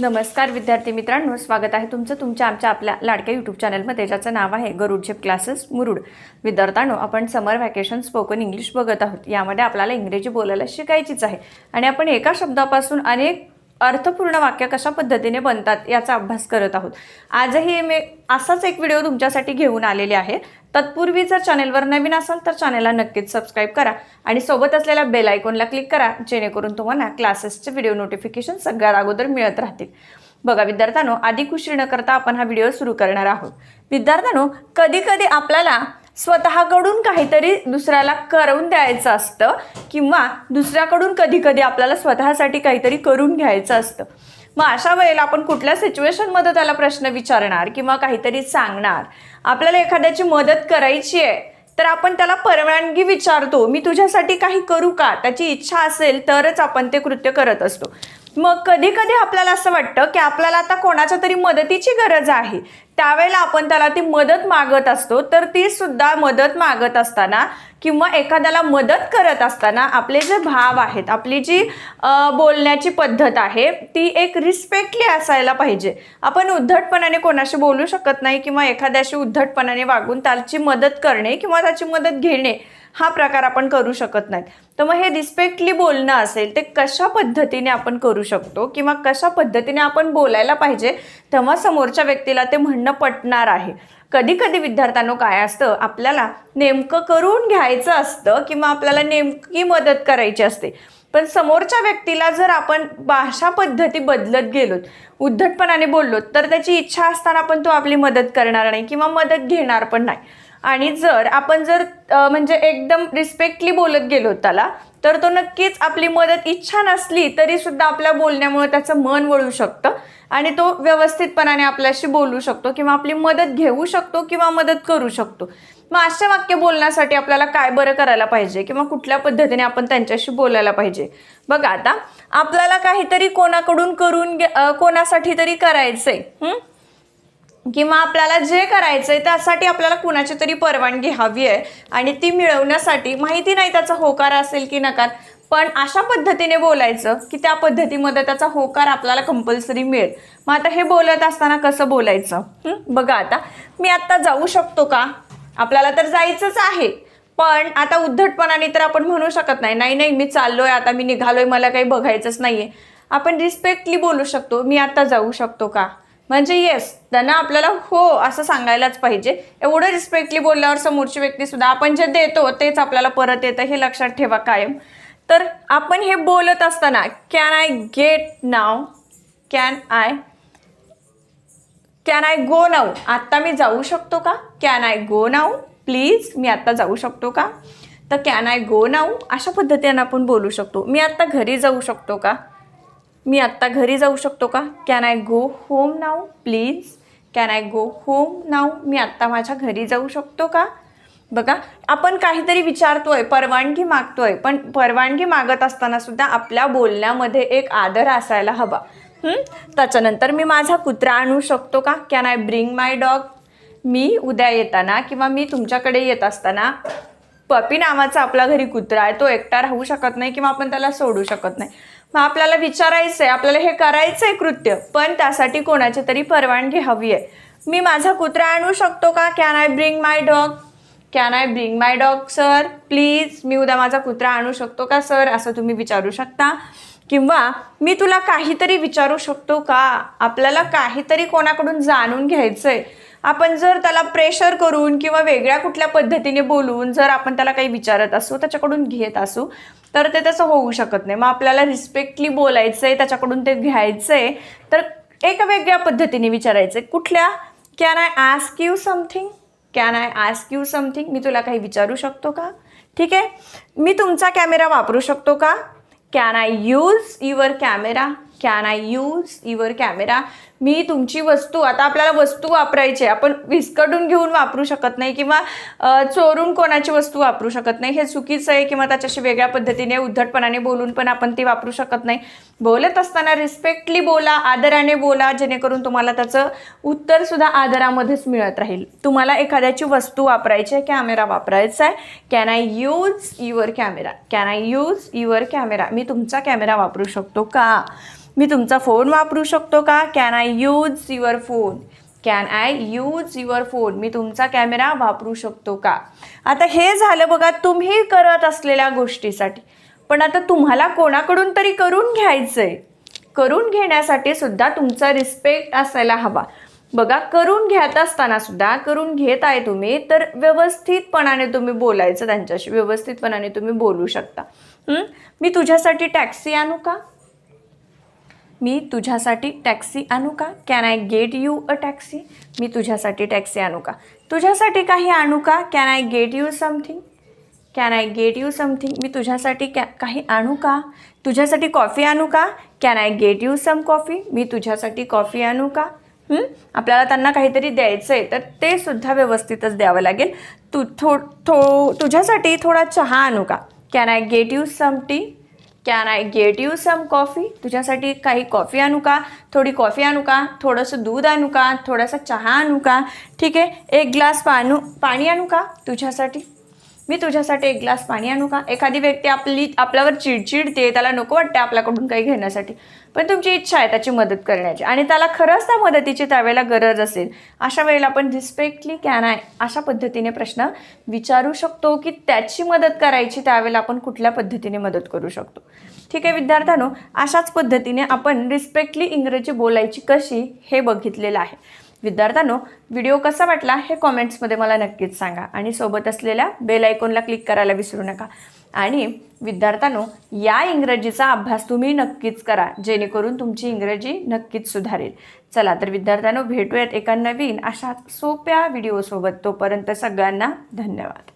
नमस्कार विद्यार्थी मित्रांनो स्वागत आहे तुमचं तुमच्या आमच्या आपल्या लाडक्या यूट्यूब चॅनलमध्ये ज्याचं नाव आहे गरुड झेप क्लासेस मुरुड. विद्यार्थ्यांनो आपण समर व्हॅकेशन स्पोकन इंग्लिश बघत आहोत. यामध्ये आपल्याला इंग्रजी बोलायला शिकायचीच आहे. आणि आपण एका शब्दापासून अनेक अर्थपूर्ण वाक्य कशा पद्धतीने बनतात याचा अभ्यास करत आहोत. आजही मी असाच एक व्हिडिओ तुमच्यासाठी घेऊन आलेले आहे. तत्पूर्वी जर चॅनेलवर नवीन असाल तर चॅनेलला नक्कीच सबस्क्राईब करा आणि सोबत असलेल्या बेल आयकॉनला क्लिक करा जेणेकरून तुम्हाला क्लासेसचे व्हिडिओ नोटिफिकेशन सगळ्यात अगोदर मिळत राहतील. बघा विद्यार्थ्यांनो अधिक उशीर न करता आपण हा व्हिडिओ सुरू करणार आहोत. विद्यार्थ्यांनो कधी कधी आपल्याला स्वतःकडून काहीतरी दुसऱ्याला करून द्यायचं असतं किंवा दुसऱ्याकडून कधी कधी आपल्याला स्वतःसाठी काहीतरी करून घ्यायचं असतं. मग अशा वेळेला आपण कुठल्या सिच्युएशनमध्ये त्याला प्रश्न विचारणार किंवा काहीतरी सांगणार? आपल्याला एखाद्याची मदत करायची आहे तर आपण त्याला परवानगी विचारतो मी तुझ्यासाठी काही करू का? त्याची इच्छा असेल तरच आपण ते कृत्य करत असतो. मग कधी कधी आपल्याला असं वाटतं की आपल्याला आता कोणाच्या तरी मदतीची गरज आहे त्यावेळेला आपण त्याला ती मदत मागत असतो तर ती सुद्धा मदत मागत असताना किंवा एखाद्याला मदत करत असताना आपले जे भाव आहेत आपली जी बोलण्याची पद्धत आहे ती एक रिस्पेक्टली असायला पाहिजे. आपण उद्धटपणाने कोणाशी बोलू शकत नाही किंवा एखाद्याशी उद्धटपणाने वागून त्याची मदत करणे किंवा त्याची मदत घेणे हा प्रकार आपण करू शकत नाही तर मग हे रिस्पेक्टली बोलणं असेल ते कशा पद्धतीने आपण करू शकतो किंवा कशा पद्धतीने आपण बोलायला पाहिजे तेव्हा समोरच्या व्यक्तीला ते म्हण म्हणणं पटणार आहे. कधी कधी विद्यार्थ्यांनो काय असतं आपल्याला नेमकं करून घ्यायचं असतं किंवा आपल्याला नेमकी मदत करायची असते. पण समोरच्या व्यक्तीला जर आपण भाषा पद्धती बदलत गेलोत उद्धटपणाने बोललो तर त्याची इच्छा असताना पण तो आपली मदत करणार नाही किंवा मदत घेणार पण नाही. आणि जर आपण जर म्हणजे एकदम रिस्पेक्टली बोलत गेलो त्याला तर तो नक्कीच आपली मदत इच्छा नसली तरी सुद्धा आपल्या बोलण्यामुळे त्याचं मन वळू शकतं आणि तो व्यवस्थितपणाने आपल्याशी बोलू शकतो किंवा आपली मदत घेऊ शकतो किंवा मदत करू शकतो. मग अशा वाक्य बोलण्यासाठी आपल्याला काय बरं करायला पाहिजे किंवा कुठल्या पद्धतीने आपण त्यांच्याशी बोलायला पाहिजे? बघा आता आपल्याला काहीतरी कोणाकडून करून घे- कोणासाठी तरी करायचंय आहे किंवा आपल्याला जे करायचं आहे त्यासाठी आपल्याला कुणाची तरी परवानगी हवी आहे आणि ती मिळवण्यासाठी माहिती नाही त्याचा होकार असेल की नकार पण अशा पद्धतीने बोलायचं की त्या पद्धतीमध्ये त्याचा होकार आपल्याला कंपल्सरी मिळेल. मग आता हे बोलत असताना कसं बोलायचं? बघा आता मी आत्ता जाऊ शकतो का? आपल्याला तर जायचंच आहे. पण आता उद्धटपणाने तर आपण म्हणू शकत नाही. नाही नाही मी चाललोय आता मी निघालोय मला काही बघायचंच नाहीये. आपण रिस्पेक्टली बोलू शकतो. मी आत्ता जाऊ शकतो का? म्हणजे येस त्यांना आपल्याला हो असं सांगायलाच पाहिजे. एवढं रिस्पेक्टली बोलल्यावर समोरची व्यक्ती सुद्धा आपण जे देतो तेच आपल्याला परत येतं हे लक्षात ठेवा कायम. तर आपण हे बोलत असताना can I get now can I can I go now आत्ता मी जाऊ शकतो का? Can I go now please मी आत्ता जाऊ शकतो का? तर कॅन आय गो नाऊ अशा पद्धतीने आपण बोलू शकतो. मी आत्ता घरी जाऊ शकतो का? मी आत्ता घरी जाऊ शकतो का? Can I go home now please can I go home now मी आत्ता माझ्या घरी जाऊ शकतो का? बघा आपण काहीतरी विचारतो आहे परवानगी मागतो आहे पण परवानगी मागत असताना सुद्धा आपल्या बोलण्यामध्ये एक आदर असायला हवा. त्याच्यानंतर मी माझा कुत्रा आणू शकतो का? Can I bring my dog मी उद्या येताना किंवा मी तुमच्याकडे येत असताना पपी नावाचा आपल्या घरी कुत्रा आहे तो एकटा राहू शकत नाही किंवा आपण त्याला सोडू शकत नाही. मग आपल्याला विचारायचं आहे आपल्याला हे करायचं आहे कृत्य पण त्यासाठी कोणाची तरी परवानगी हवी आहे. मी माझा कुत्रा आणू शकतो का? Can I bring my dog can I bring my dog sir please मी उद्या माझा कुत्रा आणू शकतो का सर असं तुम्ही विचारू शकता. किंवा मी तुला काहीतरी विचारू शकतो का? आपल्याला काहीतरी कोणाकडून जाणून घ्यायचं आहे आपण जर त्याला प्रेशर करून किंवा वेगळ्या कुठल्या पद्धतीने बोलून जर आपण त्याला काही विचारत असू त्याच्याकडून घेत असू तर ते तसं होऊ शकत नाही. मग आपल्याला रिस्पेक्टली बोलायचं आहे त्याच्याकडून ते घ्यायचं आहे तर एका वेगळ्या पद्धतीने विचारायचं आहे कुठल्या? Can I ask you something can I ask you something मी तुला काही विचारू शकतो का? ठीक आहे? मी तुमचा कॅमेरा वापरू शकतो का? Can I use your camera can I use your camera मी तुमची वस्तू आता आपल्याला वस्तू वापरायची आहे. आपण विस्कटून घेऊन वापरू शकत नाही किंवा चोरून कोणाची वस्तू वापरू शकत नाही. हे चुकीचं आहे किंवा त्याच्याशी वेगळ्या पद्धतीने उद्धटपणाने बोलून पण आपण ती वापरू शकत नाही. बोलत असताना रिस्पेक्टली बोला आदराने बोला जेणेकरून तुम्हाला त्याचं उत्तरसुद्धा आदरामध्येच मिळत राहील. तुम्हाला एखाद्याची वस्तू वापरायची आहे कॅमेरा वापरायचा आहे. Can I use your camera can I use your camera मी तुमचा कॅमेरा वापरू शकतो का? मी तुमचा फोन वापरू शकतो का? Can I use your phone can I use your phone मी तुमचा कॅमेरा वापरू शकतो का? आता हे झालं बघा तुम्ही करत असलेल्या गोष्टीसाठी. पण आता तुम्हाला कोणाकडून तरी करून घ्यायचं आहे करून घेण्यासाठी सुद्धा तुमचा रिस्पेक्ट असायला हवा. बघा करून घेत असताना सुद्धा करून घेत आहे तुम्ही तर व्यवस्थितपणाने तुम्ही बोलायचं त्यांच्याशी व्यवस्थितपणाने तुम्ही बोलू शकता. मी तुझ्यासाठी टॅक्सी आणू का? मी तुझ्यासाठी टॅक्सी आणू का? Can I get you a taxi मी तुझ्यासाठी टॅक्सी आणू का? तुझ्यासाठी काही आणू का? Can I get you something can I get you something मी तुझ्यासाठी कॅ काही आणू का? तुझ्यासाठी कॉफी आणू का? Can I get you some coffee मी तुझ्यासाठी कॉफी आणू का? आपल्याला त्यांना काहीतरी द्यायचं आहे तर ते सुद्धा व्यवस्थितच द्यावं लागेल. तू थो थो तुझ्यासाठी थोडा चहा आणू का? Can I get you some tea can I get you some coffee तुझ्यासाठी काही कॉफी आणू का? थोडी कॉफी आणू का? थोडंसं दूध आणू का? थोडासा चहा आणू का? ठीक आहे एक ग्लास पाणू पाणी आणू का तुझ्यासाठी? मी तुझ्यासाठी एक ग्लास पाणी आणू का? एखादी व्यक्ती आपली आपल्यावर चिडचिडते त्याला नको वाटते आपल्याकडून काही घेण्यासाठी. पण तुमची इच्छा आहे त्याची मदत करण्याची. आणि त्याला खरंच त्या मदतीची त्यावेळेला गरज असेल. अशा वेळेला आपण रिस्पेक्टली कॅन आय अशा पद्धतीने प्रश्न विचारू शकतो की त्याची मदत करायची त्यावेळेला आपण कुठल्या पद्धतीने मदत करू शकतो. ठीक आहे विद्यार्थ्यांनो अशाच पद्धतीने आपण रिस्पेक्टली इंग्रजी बोलायची कशी हे बघितलेलं आहे. विद्यार्थ्यांनो व्हिडिओ कसा वाटला हे कॉमेंट्समध्ये मला नक्कीच सांगा. आणि सोबत असलेल्या बेल आयकॉनला क्लिक करायला विसरू नका. आणि विद्यार्थ्यांनो या इंग्रजीचा अभ्यास तुम्ही नक्कीच करा जेणेकरून तुमची इंग्रजी नक्कीच सुधारेल. चला तर विद्यार्थ्यांनो भेटूयात एका नवीन अशा सोप्या व्हिडिओसोबत तोपर्यंत सगळ्यांना धन्यवाद.